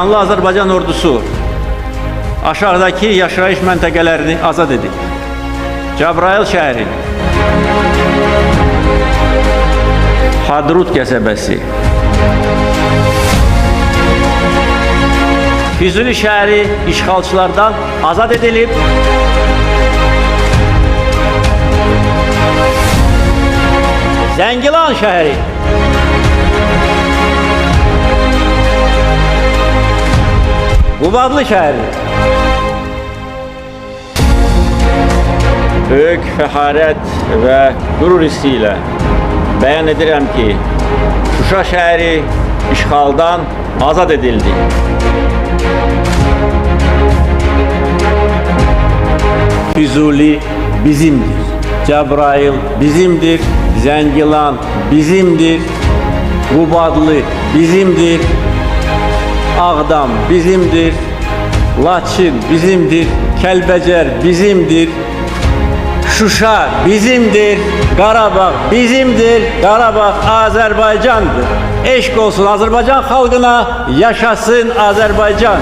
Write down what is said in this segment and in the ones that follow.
Qanlı Azərbaycan ordusu aşağıdaki yaşayış məntəqələrini azad edib. Cəbrayıl şəhəri, Hadrut qəsəbəsi, Füzuli şəhəri işğalçılardan azad edilib. Zəngilan şəhəri, Qubadlı şəhəri, Böyük fəxarət və qürur hissi ilə bəyan edirəm ki, Şuşa şəhəri işğaldan azad edildi. Füzuli bizimdir. Cəbrayıl bizimdir. Zəngilan bizimdir. Qubadlı bizimdir. Ağdam bizimdir. Laçın bizimdir. Kəlbəcər bizimdir. Şuşa bizimdir. Qarabağ bizimdir. Qarabağ Azərbaycandır. Eşq olsun Azərbaycan xalqına. Yaşasın Azərbaycan.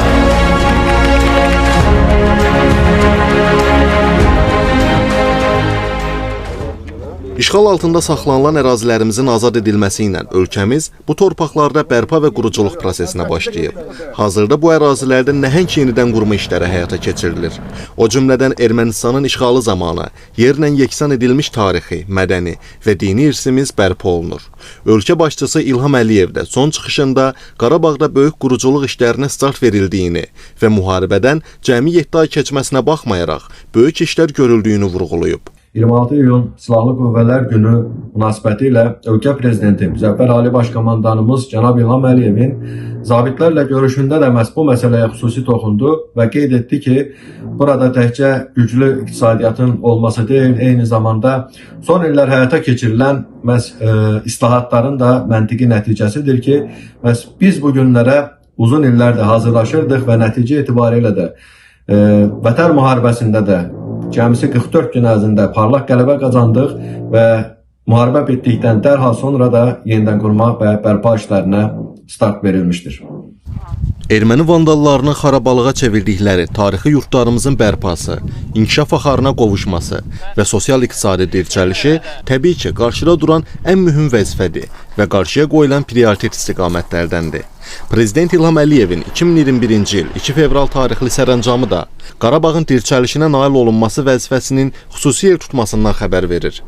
İşğal altında saxlanılan ərazilərimizin azad edilməsi ilə ölkəmiz bu torpaqlarda bərpa və quruculuq prosesinə başlayıb. Hazırda bu ərazilərdə nəhəng yenidən qurma işləri həyata keçirilir. O cümlədən Ermənistanın işğalı zamanı yerlə yeksan edilmiş tarixi, mədəni və dini irsimiz bərpa olunur. Ölkə başçısı İlham Əliyev də son çıxışında Qarabağda böyük quruculuq işlərinə start verildiyini və müharibədən cəmi 7 ay keçməsinə baxmayaraq böyük işlər görüldüyünü vurğulayıb. 26 iyun Silahlı Qüvvələr Günü münasibətilə ölkə prezidenti Müzəffər Ali Baş Komandanımız cənab İlham Əliyevin zabitlərlə görüşündə də məhz bu məsələyə xüsusi toxundu və qeyd etdi ki, burada təkcə güclü iqtisadiyyatın olması deyil, eyni zamanda son illər həyata keçirilən məhz e, islahatların da məntiqi nəticəsidir ki, məhz biz bu günlərə uzun illərdir hazırlaşırdıq və nəticə etibarilə də e, Vətən müharibəsində də cəmisi 44 gün ərzində parlaq qələbə qazandıq və müharibə bitdikdən dərhal sonra da yenidən qurma və bərpa işlərinə start verilmişdir. Erməni vandallarının xarabalığa çevirdikləri tarixi yurtlarımızın bərpası, inkişaf axarına qovuşması və sosial-iqtisadi dirçəlişi təbii ki, qarşıda duran ən mühüm vəzifədir və qarşıya qoyulan prioritet istiqamətlərdəndir. Prezident İlham Əliyevin 2021-ci il 2 fevral tarixli sərəncamı da Qarabağın dirçəlişinə nail olunması vəzifəsinin xüsusi yer tutmasından xəbər verir.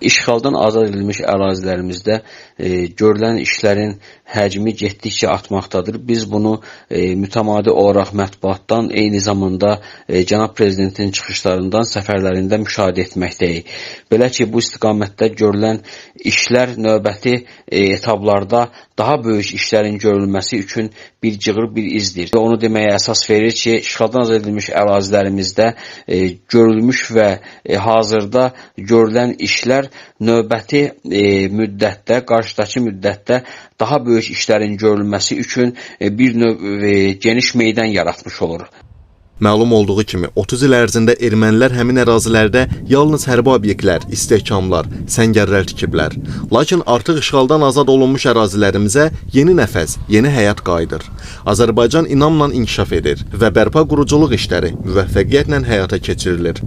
İşğaldan azad edilmiş ərazilərimizdə e, görülən işlərin həcmi getdikcə artmaqdadır. Biz bunu e, mütəmadi olaraq mətbuatdan, eyni zamanda e, cənab prezidentin çıxışlarından, səfərlərində müşahidə etməkdəyik. Belə ki, bu istiqamətdə görülən işlər növbəti e, etaplarda daha böyük işlərin görülməsi üçün bir cığır, bir izdir. Və onu deməyə əsas verir ki, işğaldan azad edilmiş ərazilərimizdə e, görülmüş və e, hazırda görülən işlər növbəti e, müddətdə, qarşıdakı müddətdə daha böyük işlərin görülməsi üçün e, bir növ e, geniş meydan yaratmış olur. Məlum olduğu kimi 30 il ərzində ermənilər həmin ərazilərdə yalnız hərbi obyektlər, istehkamlar, səngərlər tikiblər. Lakin artıq işğaldan azad olunmuş ərazilərimizə yeni nəfəs, yeni həyat qayıdır. Azərbaycan inamla inkişaf edir və bərpa quruculuq işləri müvəffəqiyyətlə həyata keçirilir.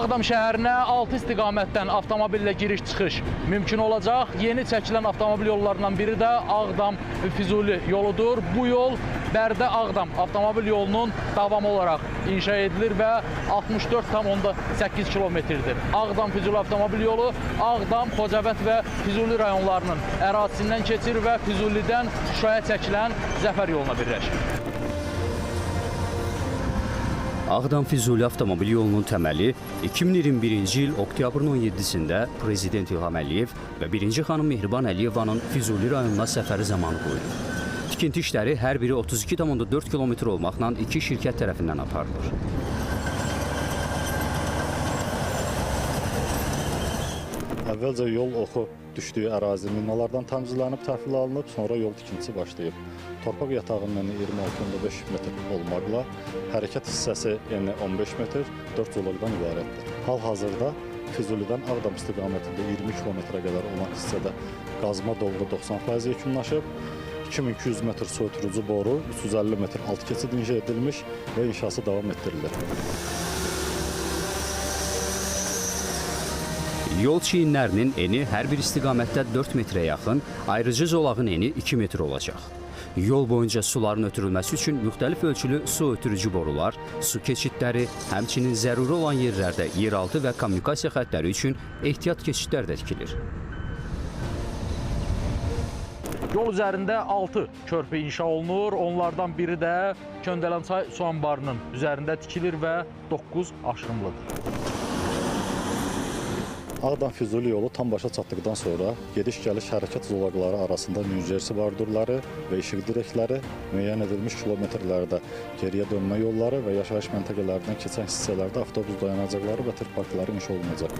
Ağdam şəhərinə 6 istiqamətdən avtomobillə giriş-çıxış mümkün olacaq. Yeni çəkilən avtomobil yollarından biri də Ağdam-Füzuli yoludur. Bu yol Bərdə-Ağdam avtomobil yolunun davamı olaraq inşa edilir və 64,8 kilometrdir. Ağdam-Füzuli avtomobil yolu Ağdam, Xocavənd və Füzuli rayonlarının ərazisindən keçir və Füzulidən Şuşaya çəkilən Zəfər yoluna birləşir. Ağdam-Füzuli avtomobil yolunun təməli 2021-ci il oktyabrın 17-sində Prezident İlham Əliyev və birinci xanım Mehriban Əliyevanın Füzuli rayonuna səfəri zamanı qoyulub. Tikinti işləri hər biri 32,4 kilometr olmaqla iki şirkət tərəfindən aparılır. Əvvəlcə yol oxu düşdüyü ərazi minalardan təmizlənib, təhvil alınıb, sonra yol tikintisi başlayıb. Torpaq yatağının eni 26.5 metr olmaqla hərəkət hissəsi eni 15 metr, 4 zolaqdan ibarətdir. Hal-hazırda Füzulidən Ağdam istiqamətində 20 kilometrə qədər olan hissədə qazma dolğu 90% yekunlaşıb. 2200 metr ötürücü boru, 350 metr alt keçid inşa edilmiş və inşası davam etdirilir. Yol çiyinlərinin eni hər bir istiqamətdə 4 metrə yaxın, ayrıcı zolağın eni 2 metr olacaq. Yol boyunca suların ötürülməsi üçün müxtəlif ölçülü su ötürücü borular, su keçidləri, həmçinin zəruri olan yerlərdə yeraltı və kommunikasiya xəttləri üçün ehtiyat keçidlər də tikilir. Yol üzərində 6 körpü inşa olunur. Onlardan biri də Köndələnçay su anbarının üzərində tikilir və 9 aşırımlıdır. Ağdam Füzuli yolu tam başa çatdıqdan sonra gediş-gəliş hərəkət zolaqları arasında Jersey bordurları və işıq direkləri, müəyyən edilmiş kilometrlərdə geriyə dönmə yolları və yaşayış məntəqələrindən keçən hissələrdə avtobus dayanacaqları və tir parkları inşa olunacaq.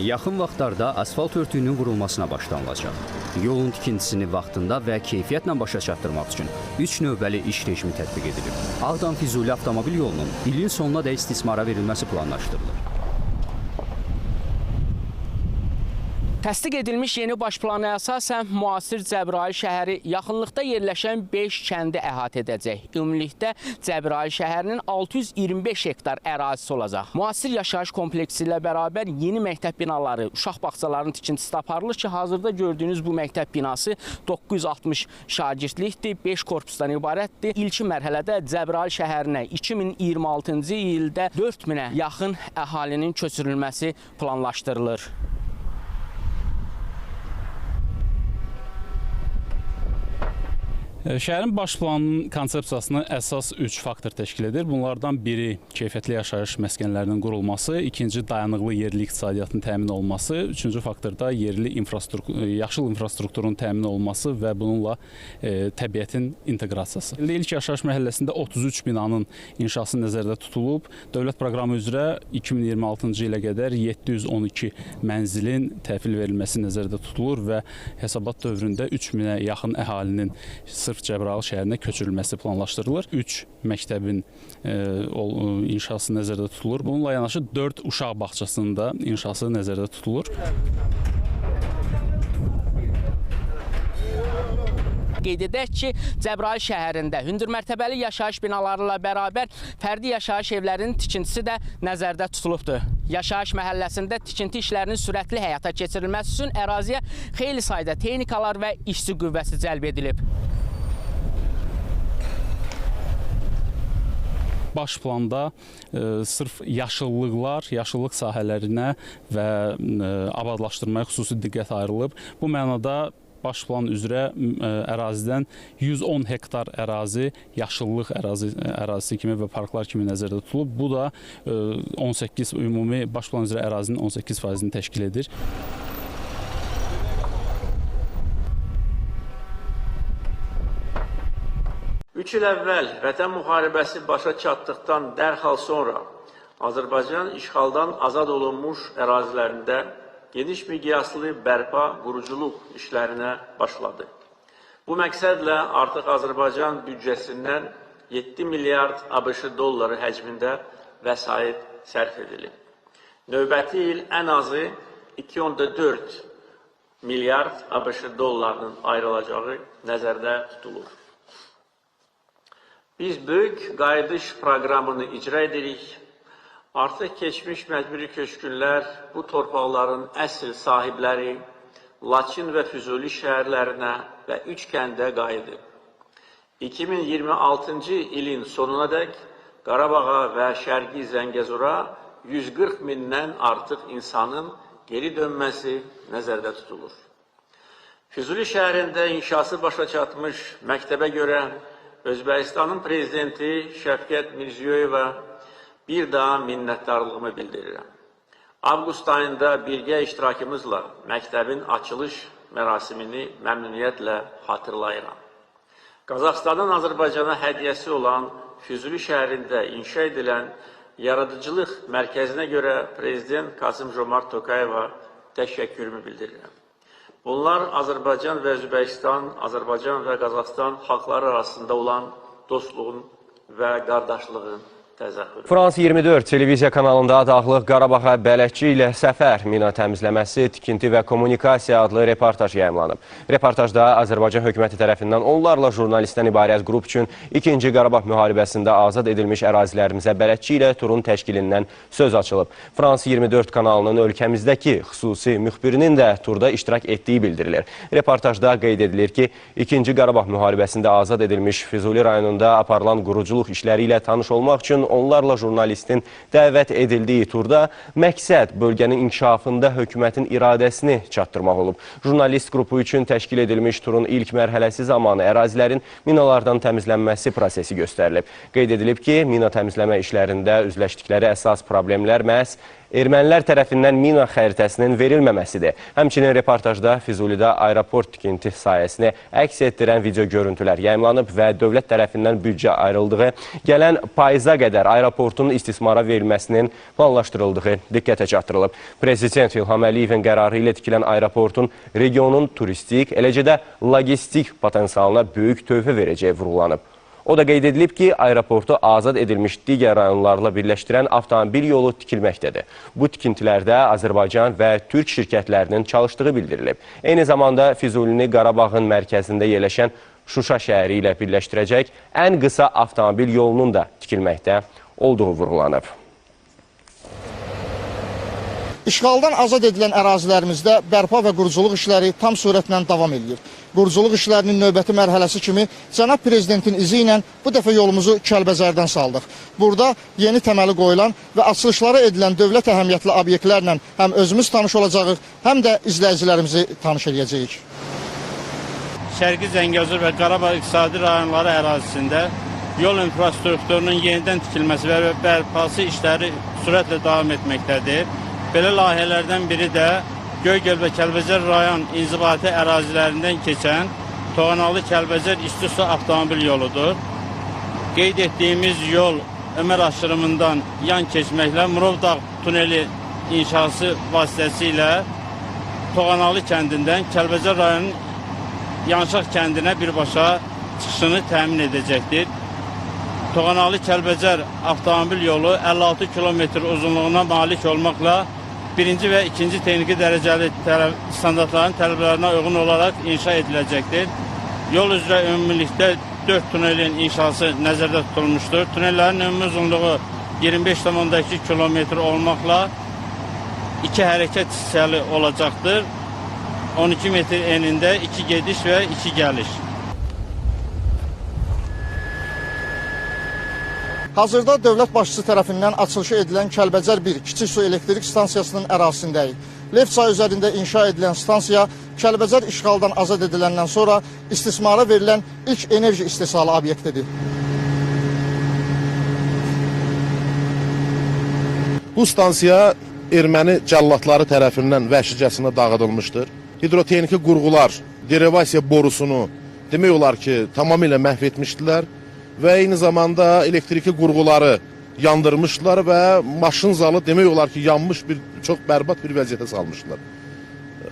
Yaxın vaxtlarda asfalt örtüyünün qurulmasına başlanılacaq. Yolun tikintisini vaxtında və keyfiyyətlə başa çatdırmaq üçün 3 növbəli iş rejimi tətbiq edilib. Ağdam-Füzuli avtomobil yolunun ilin sonuna da istismara verilməsi planlaşdırılır. Təsdiq edilmiş yeni baş plana əsasən müasir Cəbrayıl şəhəri yaxınlıqda yerləşən 5 kəndi əhatə edəcək. Ümumilikdə Cəbrayıl şəhərinin 625 hektar ərazisi olacaq. Müasir yaşayış kompleksi ilə bərabər yeni məktəb binaları, uşaq bağçalarının tikintisi aparılır ki, hazırda gördüyünüz bu məktəb binası 960 şagirdlikdir, 5 korpusdan ibarətdir. İlkin mərhələdə Cəbrayıl şəhərinə 2026-cı ildə 4000-ə yaxın əhalinin köçürülməsi planlaşdırılır. Şəhərin baş planının konsepsiyasını əsas 3 faktor təşkil edir. Bunlardan biri keyfiyyətli yaşayış məskənlərinin qurulması, ikinci dayanıqlı yerli iqtisadiyyatın təmin olunması, üçüncü faktor da yerli infrastruktur, yaşıl infrastrukturun təmin olunması və bununla e, təbiətin inteqrasiyası. İlk yaşayış məhəlləsində 33 binanın inşası nəzərdə tutulub. Dövlət proqramı üzrə 2026-cı ilə qədər 712 mənzilin təhvil verilməsi nəzərdə tutulur və hesabat dövründə 3000-ə yaxın əhalinin sırf Cəbrayıl şəhərinə köçürülməsi planlaşdırılır. 3 məktəbin e, ol, inşası nəzərdə tutulur. Bununla yanaşı 4 uşaq bağçasının da inşası nəzərdə tutulur. qeyd edək ki, Cəbrayıl şəhərində hündür mərtəbəli yaşayış binaları ilə bərabər fərdi yaşayış evlərinin tikintisi də nəzərdə tutulubdur. Yaşayış məhəlləsində tikinti işlərinin sürətli həyata keçirilməsi üçün əraziyə xeyli sayda texnikalar və işçi qüvvəsi cəlb edilib. Baş planda e, sırf yaşıllıqlar, yaşıllıq sahələrinə və e, abadlaşdırmaya xüsusi diqqət ayrılıb. Bu mənada baş plan üzrə ə, ərazidən 110 hektar ərazi yaşıllıq ərazi ərazisi kimi və parklar kimi nəzərdə tutulub. Bu da ə, 18 ümumi baş plan üzrə ərazinin 18%-ni təşkil edir. Üç il əvvəl Vətən müharibəsi başa çatdıqdan dərhal sonra Azərbaycan işğaldan azad olunmuş ərazilərində geniş miqyaslı bərpa, quruculuq işlərinə başladı. Bu məqsədlə artıq Azərbaycan büdcəsindən 7 milyard ABŞ dolları həcmində vəsait sərf edilib. Növbəti il ən azı 2.4 milyard ABŞ dollarının ayrılacağı nəzərdə tutulur. Biz böyük qayıdış proqramını icra edirik. Artıq keçmiş məcburi köçkünlər bu torpaqların əsl sahibləri Laçın və Füzuli şəhərlərinə və üç kəndə qayıdıb. 2026-cı ilin sonunadək Qarabağa və Şərqi Zəngəzura 140 mindən artıq insanın geri dönməsi nəzərdə tutulur. Füzuli şəhərində inşası başa çatmış məktəbə görə Özbəkistanın prezidenti Şəfqət Mirziyoyeva bir daha minnətdarlığımı bildirirəm. Avqust ayında birgə iştirakımızla məktəbin açılış mərasimini məmnuniyyətlə xatırlayıram. Qazaxstanın Azərbaycana hədiyyəsi olan Füzuli şəhərində inşa edilən yaradıcılıq mərkəzinə görə Prezident Kasım Jomart Tokayeva təşəkkürümü bildirirəm. Bunlar Azərbaycan və Özbəkistan, Azərbaycan və Qazaxstan xalqları arasında olan dostluğun və qardaşlığın. Frans 24 televiziya kanalında Dağlıq Qarabağa bələdçi ilə səfər mina təmizləməsi, tikinti və kommunikasiya adlı reportaj yayımlanıb. Reportajda Azərbaycan hökuməti tərəfindən onlarla jurnalistdən ibarət qrup üçün 2-ci Qarabağ müharibəsində azad edilmiş ərazilərimizə bələdçi ilə turun təşkilindən söz açılıb. Frans 24 kanalının ölkəmizdəki xüsusi müxbirinin də turda iştirak etdiyi bildirilir. Reportajda qeyd edilir ki, 2-ci Qarabağ müharibəsində azad edilmiş Füzuli rayonunda aparılan quruculuq işləri ilə tanış olmaq üçün onlarla jurnalistin dəvət edildiyi turda məqsəd bölgənin inkişafında hökumətin iradəsini çatdırmaq olub. Jurnalist qrupu üçün təşkil edilmiş turun ilk mərhələsi zamanı ərazilərin minalardan təmizlənməsi prosesi göstərilib. Qeyd edilib ki, mina təmizləmə işlərində üzləşdikləri əsas problemlər məhz ermənilər tərəfindən mina xəritəsinin verilməməsidir. Həmçinin reportajda Füzulidə aeroport tikinti sayəsini əks etdirən video görüntülər yayımlanıb və dövlət tərəfindən büdcə ayrıldığı, gələn payıza qədər aeroportun istismara verilməsinin planlaşdırıldığı diqqətə çatdırılıb. Prezident İlham Əliyevin qərarı ilə tikilən aeroportun regionun turistik, eləcə də logistik potensialına böyük tövhə verəcəyi vurğulanıb. O da qeyd edilib ki, aeroportu azad edilmiş digər rayonlarla birləşdirən avtomobil yolu tikilməkdədir. Bu tikintilərdə Azərbaycan və Türk şirkətlərinin çalışdığı bildirilib. Eyni zamanda Füzulini Qarabağın mərkəzində yerləşən Şuşa şəhəri ilə birləşdirəcək ən qısa avtomobil yolunun da tikilməkdə olduğu vurğulanıb. İşğaldan azad edilən ərazilərimizdə bərpa və quruculuq işləri tam sürətlə davam edir. Quruculuq işlərinin növbəti mərhələsi kimi cənab prezidentin izi ilə bu dəfə yolumuzu Kəlbəzərdən saldıq. Burada yeni təməli qoyulan və açılışları edilən dövlət əhəmiyyətli obyektlərlə həm özümüz tanış olacağıq, həm də izləyicilərimizi tanış edəcəyik. Şərqi Zəngəzur və Qarabağ iqtisadi rayonları ərazisində yol infrastrukturunun yenidən tikilməsi və bərpası işləri sürətlə davam etməkdədir. Belə layihələrdən biri də Göygöl və Kəlbəcər rayon inzibati ərazilərindən keçən Toğanalı Kəlbəcər İsti Su avtomobil yoludur. Qeyd etdiyimiz yol Ömər aşırımından yan keçməklə Murovdağ tuneli inşası vasitəsilə Toğanalı kəndindən Kəlbəcər rayonunun Yanşaq kəndinə birbaşa çıxışını təmin edəcəkdir. Toğanalı Kəlbəcər avtomobil yolu 56 kilometr uzunluğuna malik olmaqla birinci və ikinci texniki tələb, standartların tələblərinə uyğun olaraq inşa ediləcəkdir. Yol üzrə ümumilikdə 4 tunelin inşası nəzərdə tutulmuşdur. Tunellərin ümumi uzunluğu 25,2 kilometr olmaqla iki hərəkət hissəli olacaqdır. 12 metr enində 2 gediş və 2 gəliş. Hazırda dövlət başçısı tərəfindən açılışı edilən Kəlbəcər 1 kiçik su elektrik stansiyasının ərazisindəyik. Lev çayı üzərində inşa edilən stansiya Kəlbəcər işğaldan azad ediləndən sonra istismara verilən ilk enerji istehsalı obyektidir. Bu stansiya erməni cəllatları tərəfindən vəhşicəsinə dağıdılmışdır. Hidrotexniki qurğular derivasiya borusunu demək olar ki, tamamilə məhv etmişdilər və eyni zamanda elektriki qurğuları yandırmışdılar və maşın zalı demək olar ki, yanmış bir çox bərbad bir vəziyyətə salmışdılar.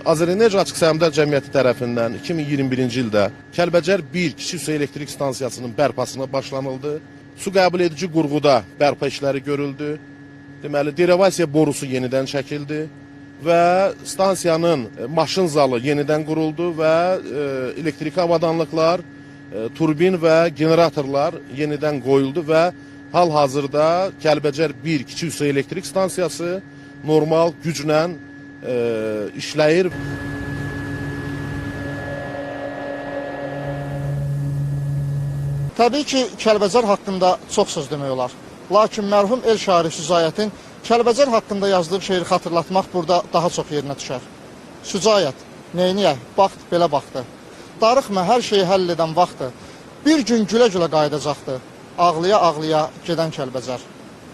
Azərenerji Açıq Səhmdar Cəmiyyəti tərəfindən 2021-ci ildə Kəlbəcər 1 kiçik su elektrik stansiyasının bərpasına başlanıldı. Su qəbul edici qurğuda bərpa işləri görüldü. Deməli, derivasiya borusu yenidən çəkildi və stansiyanın maşın zalı yenidən quruldu və e, elektriki avadanlıqlar, turbin və generatorlar yenidən qoyuldu və hal-hazırda Kəlbəcər 1 kiçik su elektrik stansiyası normal güclə e, işləyir. Təbii ki, Kəlbəcər haqqında çox söz demək olar. Lakin mərhum el şairi Sücayətin Kəlbəcər haqqında yazdığı şeiri xatırlatmaq burada daha çox yerinə düşər. Sücayət, neyniyək, baxt belə baxdı. Darıxma hər şeyi həll edən vaxtı. Bir gün gülə-gülə qayıdacaqdı. Ağlaya-ağlaya gedən Kəlbəcər.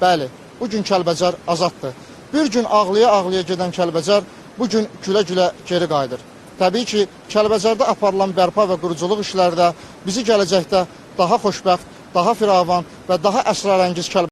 Bəli, bu gün Kəlbəcər azaddır. Bir gün ağlaya-ağlaya gedən Kəlbəcər bu gün gülə-gülə geri qayıdır. Təbii ki, Kəlbəcərdə aparılan bərpa və quruculuq işləri də bizi gələcəkdə daha xoşbəxt, daha firavan və daha əsrarəngiz Kəlbəcər